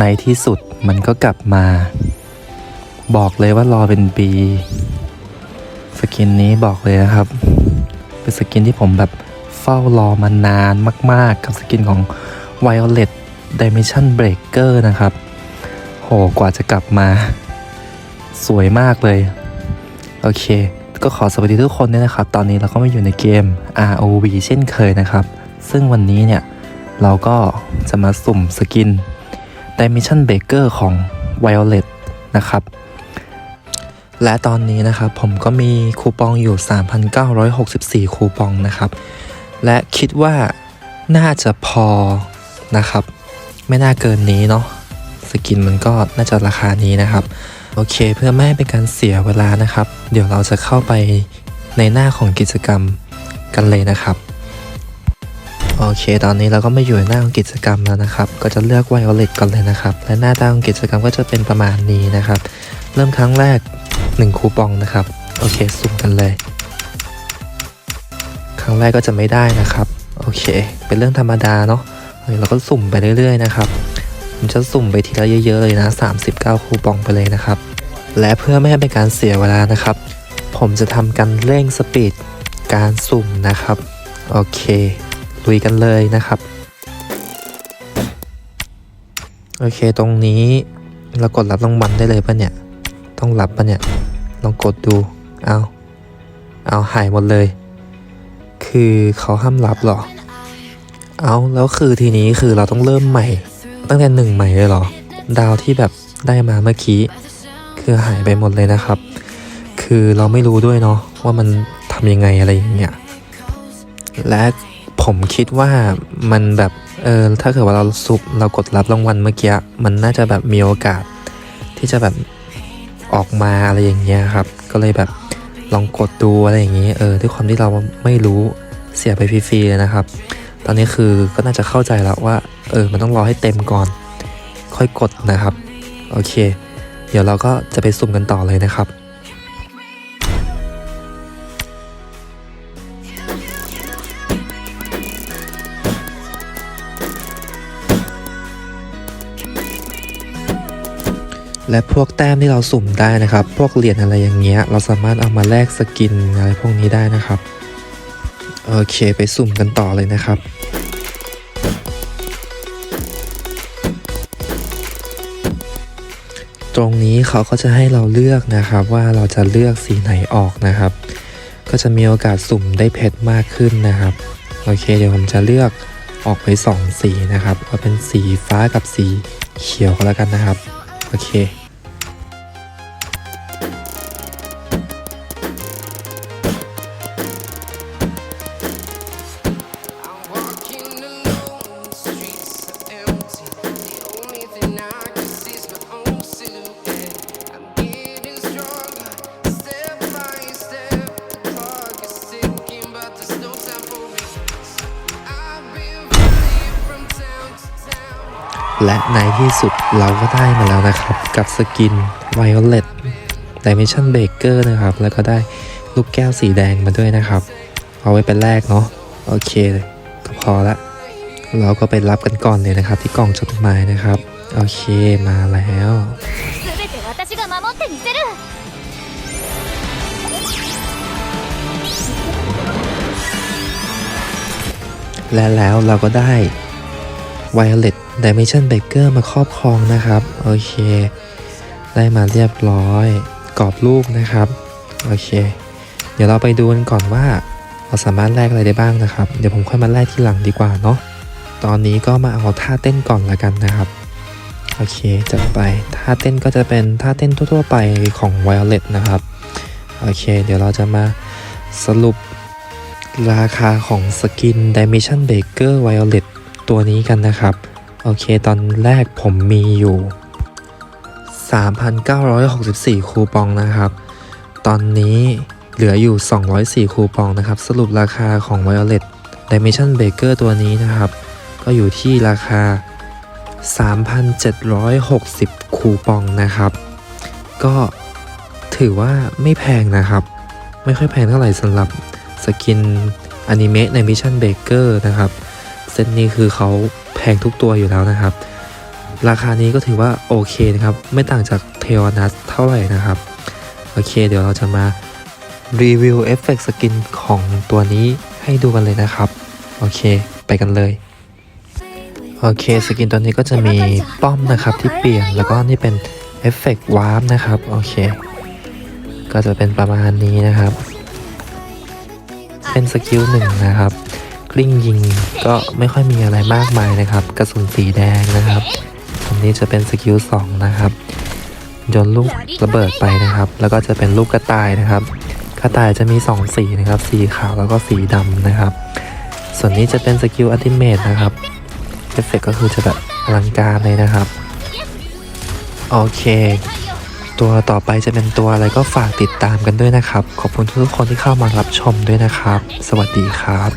ในที่สุดมันก็กลับมา บอกเลยว่ารอเป็นปี สกินนี้บอกเลยนะครับ เป็นสกินที่ผมแบบเฝ้ารอมานานมาก ๆ กับสกินของ Violet Dimension Breaker นะครับ โหกว่าจะกลับมา สวยมากเลย โอเค ก็ขอสวัสดีทุกคนด้วยนะครับ ตอนนี้เราก็มาอยู่ในเกม ROV เช่นเคยนะครับ ซึ่งวันนี้เนี่ย เราก็จะมาสุ่มสกิน Dimension Breaker ของ Violet นะครับ และตอนนี้นะครับผมก็มีคูปองอยู่ 3,964 คูปองนะครับ และคิดว่าน่าจะพอนะครับ ไม่น่าเกินนี้เนาะสกินมันก็น่าจะราคานี้นะครับ โอเคเพื่อไม่ให้เป็นการเสียเวลานะครับ เดี๋ยวเราจะเข้าไปในหน้าของกิจกรรมกันเลยนะครับ โอเค ตอนนี้เราก็มาอยู่ในหน้าของกิจกรรมแล้วนะครับ ก็จะเลือก Violet ก่อนเลยนะครับ และหน้าตาของกิจกรรมก็จะเป็นประมาณนี้นะครับ เริ่มครั้งแรก 1 คูปองนะครับ โอเค สุ่มกันเลย ครั้งแรกก็จะไม่ได้นะครับ โอเค เป็นเรื่องธรรมดาเนาะเดี๋ยวเราก็สุ่มไปเรื่อยๆนะครับผมจะสุ่มไปทีละเยอะๆเลยนะ 39 คูปองไปเลยนะครับ และเพื่อไม่ให้เป็นการเสียเวลานะครับ ผมจะทำการเร่งสปีดการสุ่มนะครับ โอเค ลุยกันเลยนะครับ โอเคตรงนี้เรากดรับรางวัลได้เลยปะเนี่ย ต้องรับปะเนี่ย ลองกดดู เอาเอาหายหมดเลย คือเขาห้ามรับหรอ เอาแล้วคือทีนี้คือเราต้องเริ่มใหม่ ตั้งแต่หนึ่งใหม่เลยหรอ ดาวที่แบบได้มาเมื่อกี้ คือหายไปหมดเลยนะครับ คือเราไม่รู้ด้วยเนาะว่ามันทำยังไงอะไรอย่างเงี้ยและ ผมคิดว่ามันแบบเออถ้าเกิดว่าเราสุบเรากดรับรางวัลเมื่อกี้มันน่าจะแบบมีโอกาส ที่จะแบบออกมาอะไรอย่างเงี้ยครับ ก็เลยแบบลองกดดูอะไรอย่างงี้เออด้วยความที่เราไม่รู้เสียไปฟรีๆเลยนะครับ ตอนนี้คือก็น่าจะเข้าใจแล้วว่า เออ มันต้องรอให้เต็มก่อน ค่อยกดนะครับ โอเค เดี๋ยวเราก็จะไปสุ่มกันต่อเลยนะครับ และพวกแต้มที่เราสุ่มได้นะครับ พวกเหรียญอะไรอย่างเงี้ย เราสามารถเอามาแลกสกินอะไรพวกนี้ได้นะครับ โอเคไปสุ่มกันต่อเลยนะครับตรงนี้เขาก็จะให้เราเลือกนะครับว่าเราจะเลือกสีไหนออกนะครับ ก็จะมีโอกาสสุ่มได้เพชรมากขึ้นนะครับ โอเคเดี๋ยวผมจะเลือกออกไป 2 สีนะครับเอาเป็นสีฟ้ากับสีเขียวก็แล้วกันนะครับ โอเค และในที่สุดเราก็ได้มาแล้วนะครับ กับสกิน Violet Dimension Breaker นะครับ แล้วก็ได้ลูกแก้วสีแดงมาด้วยนะครับ เอาไว้เป็นแรกเนาะโอเคเลยก็พอละเราก็ไปรับกันก่อนเลยนะครับ ที่กล่องจดหมายนะครับ โอเคมาแล้วและแล้วเราก็ได้ไวโอเลต Dimension Breaker มาครอบครองนะครับ โอเค ได้มาเรียบร้อย กรอบรูปนะครับ โอเค เดี๋ยวเราไปดูกันก่อนว่าเราสามารถแลกอะไรได้บ้างนะครับ เดี๋ยวผมค่อยมาแลกที่หลังดีกว่าเนาะ ตอนนี้ก็มาเอาท่าเต้นก่อนละกันนะครับ โอเค จัดไป ท่าเต้นก็จะเป็นท่าเต้นทั่ว ๆ ไปของ Violet นะครับ โอเค เดี๋ยวเราจะมาสรุปราคาของสกิน Dimension Breaker Violet ตัวนี้กันนะครับ โอเค ตอนแรกผมมีอยู่ 3,964 คูปองนะครับ ตอนนี้เหลืออยู่ 204 คูปองนะครับ สรุปราคาของ Violet Dimension Baker ตัวนี้นะครับ ก็อยู่ที่ราคา 3,760 คูปองนะครับ ก็ถือว่าไม่แพงนะครับ ไม่ค่อยแพงเท่าไหร่สำหรับสกินอนิเมะในมิชชั่นเบเกอร์นะครับ เซตนี้คือเขา แพงทุกตัวอยู่แล้วนะครับ ราคานี้ก็ถือว่าโอเคนะครับ ไม่ต่างจากเทวนัสเท่าไหร่นะครับ โอเค เดี๋ยวเราจะมารีวิวเอฟเฟกต์สกินของตัวนี้ให้ดูกันเลยนะครับ โอเค ไปกันเลยโอเคสกินตัวนี้ก็จะมีป้อมนะครับที่เปลี่ยนแล้วก็นี่เป็นเอฟเฟกต์วาร์ปนะครับโอเค ก็จะเป็นประมาณนี้นะครับ เป็นสกิลหนึ่งนะครับ กลิ้งยิงก็ไม่ค่อยมีอะไรมากมายนะครับ กระสุนสีแดงนะครับตรงนี้จะเป็นสกิลสองนะครับโยนลูกระเบิดไปนะครับ แล้วก็จะเป็นลูกกระต่ายนะครับ กระต่ายจะมีสองสีนะครับ สีขาวแล้วก็สีดำนะครับ ส่วนนี้จะเป็นสกิลอัลติเมทนะครับเอฟเฟกก็คือจะแบบอลังการเลยนะครับ โอเค ตัวต่อไปจะเป็นตัวอะไรก็ฝากติดตามกันด้วยนะครับ ขอบคุณทุกคนที่เข้ามารับชมด้วยนะครับ สวัสดีครับ